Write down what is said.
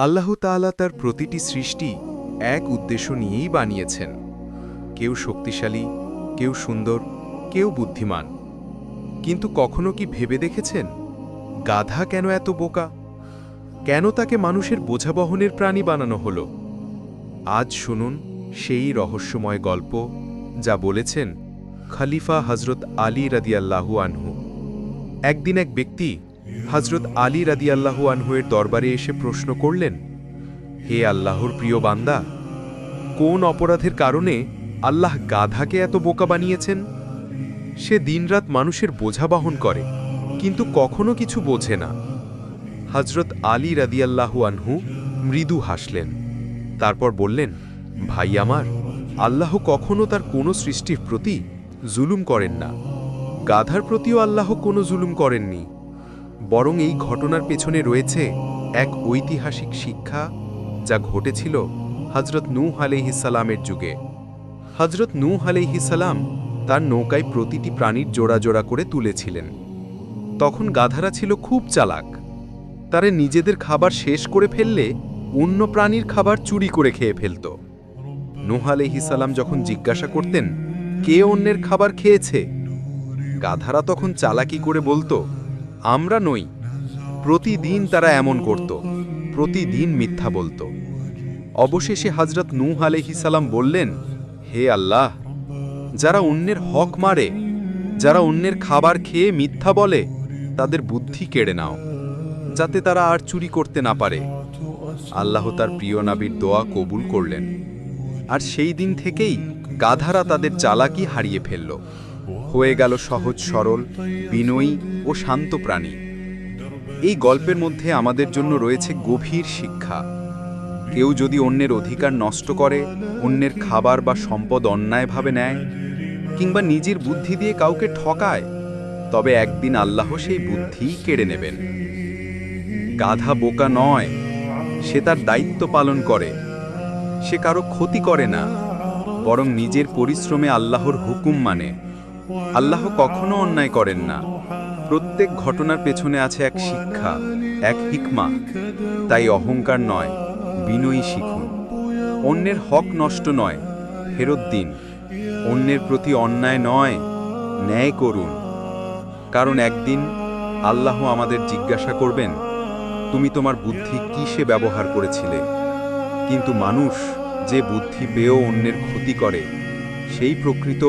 আল্লাহ তাআলা তার প্রতিটি সৃষ্টি এক উদ্দেশ্য নিয়েই বানিয়েছেন। কেউ শক্তিশালী, কেউ সুন্দর, কেউ বুদ্ধিমান। কিন্তু কখনো কি ভেবে দেখেছেন? গাধা কেন এত বোকা? কেন তাকে মানুষের বোঝা বহনের প্রাণী বানানো হলো? আজ শুনুন সেই রহস্যময় গল্প যা বলেছেন খলিফা হজরত আলী রাদিয়াল্লাহু আনহু। একদিন এক ব্যক্তি হজরত আলী রাদিয়াল্লাহু আনহুয়ের দরবারে এসে প্রশ্ন করলেন, হে আল্লাহর প্রিয় বান্দা, কোন অপরাধের কারণে আল্লাহ গাধাকে এত বোকা বানিয়েছেন? সে দিনরাত মানুষের বোঝা বহন করে, কিন্তু কখনো কিছু বোঝে না। হজরত আলী রাদিয়াল্লাহু আনহু মৃদু হাসলেন, তারপর বললেন, ভাই আমার, আল্লাহ কখনো তার কোনো সৃষ্টির প্রতি জুলুম করেন না। গাধার প্রতিও আল্লাহ কোনো জুলুম করেননি। বরং এই ঘটনার পেছনে রয়েছে এক ঐতিহাসিক শিক্ষা যা ঘটেছিল হজরত নূহ আলাইহিসালামের যুগে। হজরত নূহ আলাইহিসালাম তার নৌকায় প্রতিটি প্রাণীর জোড়া জোড়া করে তুলেছিলেন। তখন গাধারা ছিল খুব চালাক। তারা নিজেদের খাবার শেষ করে ফেললে অন্য প্রাণীর খাবার চুরি করে খেয়ে ফেলত। নূহ আলাইহিসালাম যখন জিজ্ঞাসা করতেন, কে অন্যের খাবার খেয়েছে? গাধারা তখন চালাকি করে বলতো আমরা নই। প্রতিদিন তারা এমন করত, প্রতিদিন মিথ্যা বলত। অবশেষে হজরত নূহ আলাইহিসালাম বললেন, হে আল্লাহ, যারা অন্যের হক মারে, যারা অন্যের খাবার খেয়ে মিথ্যা বলে, তাদের বুদ্ধি কেড়ে নাও, যাতে তারা আর চুরি করতে না পারে। আল্লাহ তার প্রিয় নাবির দোয়া কবুল করলেন। আর সেই দিন থেকেই গাধারা তাদের চালাকি হারিয়ে ফেলল। হয়ে গেল সহজ, সরল, বিনয়ী ও শান্ত প্রাণী। এই গল্পের মধ্যে আমাদের জন্য রয়েছে গভীর শিক্ষা। কেউ যদি অন্যের অধিকার নষ্ট করে, অন্যের খাবার বা সম্পদ অন্যায়ভাবে নেয়, কিংবা নিজের বুদ্ধি দিয়ে কাউকে ঠকায়, তবে একদিন আল্লাহ সেই বুদ্ধিই কেড়ে নেবেন। গাধা বোকা নয়, সে তার দায়িত্ব পালন করে, সে কারও ক্ষতি করে না, বরং নিজের পরিশ্রমে আল্লাহর হুকুম মানে। আল্লাহ কখনো অন্যায় করেন না। প্রত্যেক ঘটনার পেছনে আছে এক শিক্ষা, এক হিকমা। তাই অহংকার নয়, বিনয়ী শিখুন। অন্যের হক নষ্ট নয়, ফেরত দিন। অন্যের প্রতি অন্যায় নয়, ন্যায় করুন। কারণ একদিন আল্লাহ আমাদের জিজ্ঞাসা করবেন, তুমি তোমার বুদ্ধি কিসে ব্যবহার করেছিলে? কিন্তু মানুষ যে বুদ্ধি পেয়েও অন্যের ক্ষতি করে, সেই প্রকৃত